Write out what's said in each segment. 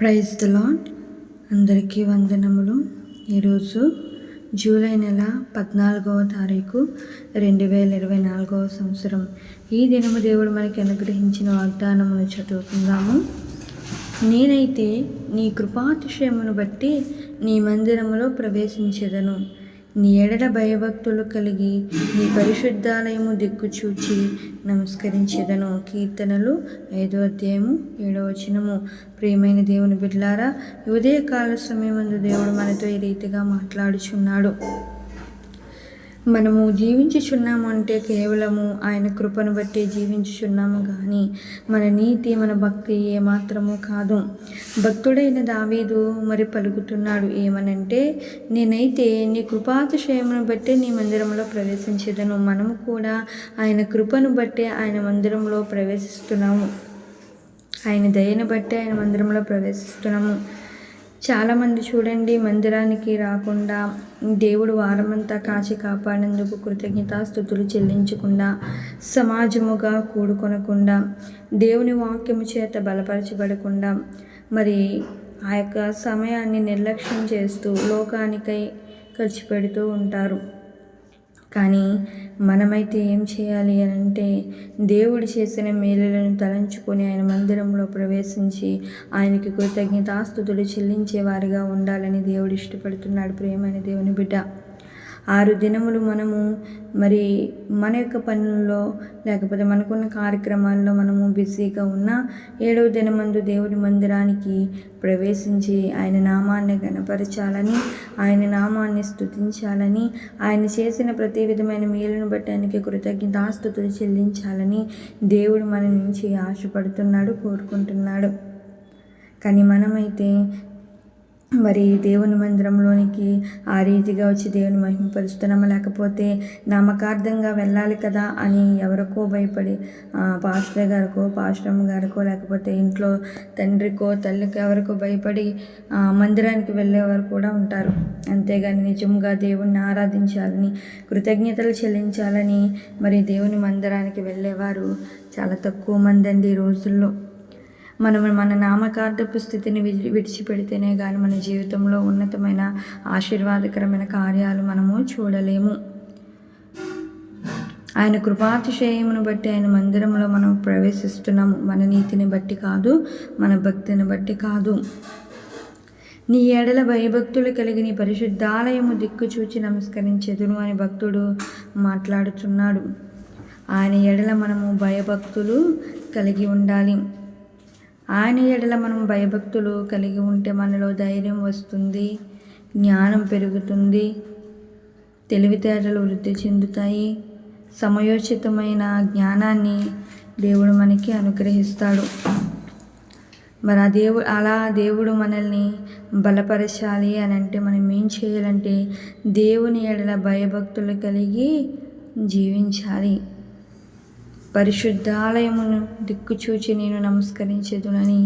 Praise the lord అందరికీ వందనములు. ఈరోజు జూలై నెల పద్నాలుగవ తారీఖు రెండు వేల ఇరవై నాలుగవ సంవత్సరం. ఈ దినము దేవుడు మనకి అనుగ్రహించిన వాగ్దానమును చదువుకుందాము. నేనైతే నీ కృపాతిశయమును బట్టి నీ మందిరములో ప్రవేశించెదను. నీ ఎడల భయభక్తులు కలిగి నీ పరిశుద్ధాలయము దిక్కు చూచి నమస్కరించేదను. కీర్తనలు ఐదో అధ్యాయము ఏడో వచనము. ప్రియమైన దేవుని బిడ్లారా ఉదయకాల సమయమందు దేవుడు మనతో ఈ రీతిగా మాట్లాడుచున్నాడు. మనము జీవించుచున్నాము అంటే కేవలము ఆయన కృపను బట్టి జీవించుచున్నాము కానీ మన నీతి మన భక్తి ఏమాత్రము కాదు. భక్తుడైన దావీదు మరి పలుకుతున్నాడు ఏమనంటే నేనైతే నీ కృపాతిశయమును బట్టి నీ మందిరంలో ప్రవేశించేదను. మనము కూడా ఆయన కృపను బట్టి ఆయన మందిరంలో ప్రవేశిస్తున్నాము. ఆయన దయను బట్టి ఆయన మందిరంలో ప్రవేశిస్తున్నాము. చాలామంది చూడండి మందిరానికి రాకుండా దేవుడు వారమంతా కాచి కాపాడేందుకు కృతజ్ఞతాస్థుతులు చెల్లించకుండా సమాజముగా కూడుకొనకుండా దేవుని వాక్యము చేత బలపరచబడకుండా మరి ఆ యొక్క సమయాన్ని నిర్లక్ష్యం చేస్తూ లోకానికై ఖర్చు పెడుతూ ఉంటారు. కానీ మనమైతే ఏం చేయాలి అని అంటే దేవుడు చేసిన మేలులను తలంచుకొని ఆయన మందిరంలో ప్రవేశించి ఆయనకి కృతజ్ఞతాస్తుతులు చెల్లించేవారిగా ఉండాలని దేవుడు ఇష్టపడుతున్నాడు ప్రేమైన దేవుని బిడ్డ. ఆరు దినములు మనము మరి మన యొక్క పనుల్లో లేకపోతే మనకున్న కార్యక్రమాల్లో మనము బిజీగా ఉన్న ఏడవ దినమందు దేవుడి మందిరానికి ప్రవేశించి ఆయన నామాన్ని గనపరచాలని ఆయన నామాన్ని స్థుతించాలని ఆయన చేసిన ప్రతి విధమైన మేలును బట్టి ఆయనకి కృతజ్ఞతాస్థుతులు చెల్లించాలని దేవుడు మన నుంచి ఆశపడుతున్నాడు కోరుకుంటున్నాడు. కానీ మనమైతే మరి దేవుని మందిరంలోనికి ఆ రీతిగా వచ్చి దేవుని మహిమపరుస్తున్నామా? లేకపోతే నామకార్థంగా వెళ్ళాలి కదా అని ఎవరికో భయపడి పాస్టర్ గారికో పాస్టమ్ గారికో లేకపోతే ఇంట్లో తండ్రికో తల్లికో ఎవరికో భయపడి మందిరానికి వెళ్ళేవారు కూడా ఉంటారు. అంతేగాని నిజంగా దేవుణ్ణి ఆరాధించాలని కృతజ్ఞతలు చెల్లించాలని మరి దేవుని మందిరానికి వెళ్ళేవారు చాలా తక్కువ మంది అండి ఈ రోజుల్లో. మనం మన నామకార్థపు స్థితిని విడిచిపెడితేనే కానీ మన జీవితంలో ఉన్నతమైన ఆశీర్వాదకరమైన కార్యాలు మనము చూడలేము. ఆయన కృపాతిశయమును బట్టి ఆయన మందిరంలో మనం ప్రవేశిస్తున్నాము. మన నీతిని బట్టి కాదు మన భక్తిని బట్టి కాదు. నీ ఎడల భయభక్తులు కలిగి నీ పరిశుద్ధాలయము దిక్కు చూచి నమస్కరించెదును అని భక్తుడు మాట్లాడుతున్నాడు ఆయన ఎడల మనము భయభక్తులు కలిగి ఉండాలి. ఆయన ఎడల మనం భయభక్తులు కలిగి ఉంటే మనలో ధైర్యం వస్తుంది జ్ఞానం పెరుగుతుంది తెలివితేటలు వృద్ధి చెందుతాయి. సమయోచితమైన జ్ఞానాన్ని దేవుడు మనకి అనుగ్రహిస్తాడు. మరి ఆ దేవుడు అలా దేవుడు మనల్ని బలపరచాలి అని అంటే మనం ఏం చేయాలంటే దేవుని ఎడల భయభక్తులు కలిగి జీవించాలి. పరిశుద్ధాలయమును దిక్కుచూచి నేను నమస్కరించేదునని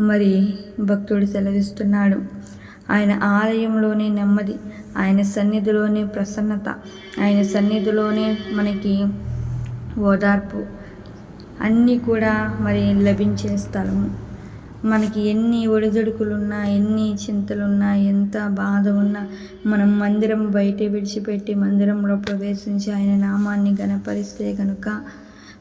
మరి భక్తుడు సెలవిస్తున్నాడు. ఆయన ఆలయంలోనే నెమ్మది ఆయన సన్నిధిలోనే ప్రసన్నత ఆయన సన్నిధిలోనే మనకి ఓదార్పు. అన్నీ కూడా మరి లభించే స్థలము. మనకి ఎన్ని ఒడిదుడుకులున్నా ఎన్ని చింతలున్నా ఎంత బాధ ఉన్నా మనం మందిరం బయట విడిచిపెట్టి మందిరంలో ప్రవేశించి ఆయన నామాన్ని గనపరిస్తే కనుక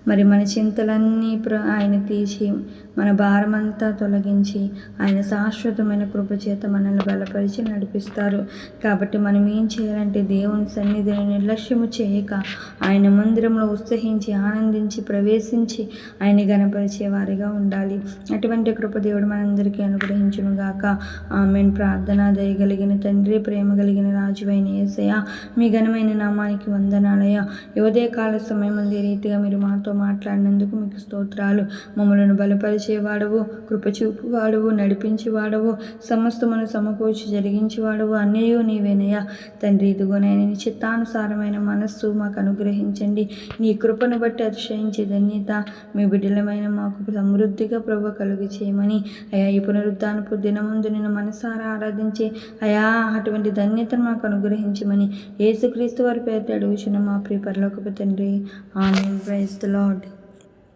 మరి మన చింతలన్నీ ఆయన తీసి మన భారమంతా తొలగించి ఆయన శాశ్వతమైన కృపచేత మనల్ని బలపరిచి నడిపిస్తారు. కాబట్టి మనం ఏం చేయాలంటే దేవుని సన్నిధిని నిర్లక్ష్యము చేయక ఆయన మందిరంలో ఉత్సహించి ఆనందించి ప్రవేశించి ఆయన గణపరిచే వారిగా ఉండాలి. అటువంటి కృప దేవుడు మనందరికీ అనుగ్రహించును గాక. ఆమెన్. ప్రార్థన దయగలిగిన తండ్రి ప్రేమ కలిగిన రాజువైన ఏసయ మీ ఘనమైన నామానికి వందనాలయ యువదే కాల సమయం రీతిగా మీరు మాతో మాట్లాడినందుకు మీకు స్తోత్రాలు. మమ్మలను దయచేవాడవు కృపచూపువాడవు నడిపించేవాడవు సమస్తమును సమకూర్చి జరిగించేవాడవు. అన్నయ్యో నీవేనయ్యా తండ్రి ఇదిగోనైనా నీ చిత్తానుసారమైన మనస్సు మాకు అనుగ్రహించండి. నీ కృపను బట్టి అతిశయించే ధన్యత మీ బిడ్డలమైన మాకు సమృద్ధిగా ప్రభు కలుగు చేయమని. అయా ఈ పునరుద్ధానపు దినముందు నేను మనసారా ఆరాధించే. అయా అటువంటి ధన్యతను మాకు అనుగ్రహించమని యేసుక్రీస్తు వారి పేరు అడుగుచున్న మా ప్రియ పరలోకపు తండ్రి. ఆమె ప్రైజ్ ద